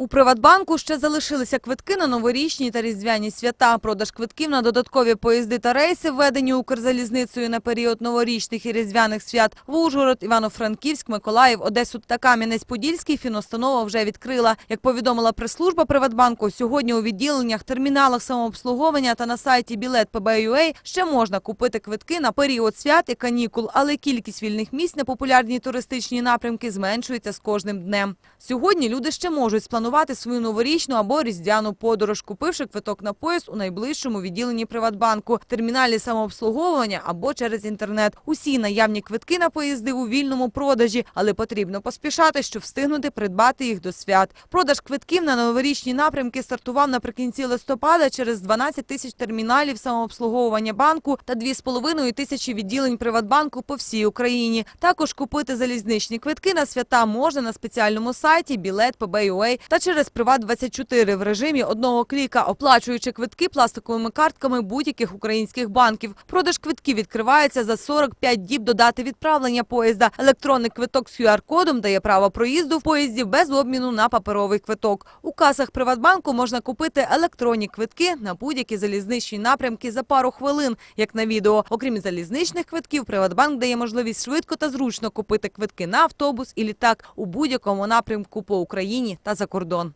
У Приватбанку ще залишилися квитки на новорічні та різдвяні свята. Продаж квитків на додаткові поїзди та рейси, введені Укрзалізницею на період новорічних і різдвяних свят в Ужгород, Івано-Франківськ, Миколаїв, Одесу та Кам'янець-Подільський фіностанова вже відкрила. Як повідомила прес-служба Приватбанку, сьогодні у відділеннях, терміналах самообслуговування та на сайті білет PB.UA ще можна купити квитки на період свят і канікул, але кількість вільних місць на популярні туристичні напрямки зменшується з кожним днем. Сьогодні люди ще можуть спланувати свою новорічну або різдвяну подорож, купивши квиток на поїзд у найближчому відділенні Приватбанку, терміналі самообслуговування або через інтернет. Усі наявні квитки на поїзди у вільному продажі, але потрібно поспішати, щоб встигнути придбати їх до свят. Продаж квитків на новорічні напрямки стартував наприкінці листопада через 12 тисяч терміналів самообслуговування банку та 2,5 тисячі відділень Приватбанку по всій Україні. Також купити залізничні квитки на свята можна на спеціальному сайті Білет PB.UA через Приват24 в режимі одного кліка, оплачуючи квитки пластиковими картками будь-яких українських банків. Продаж квитків відкривається за 45 діб до дати відправлення поїзда. Електронний квиток з QR-кодом дає право проїзду в поїзді без обміну на паперовий квиток. У касах Приватбанку можна купити електронні квитки на будь-які залізничні напрямки за пару хвилин, як на відео. Окрім залізничних квитків, Приватбанк дає можливість швидко та зручно купити квитки на автобус і літак у будь-якому напрямку по Україні та за кордон.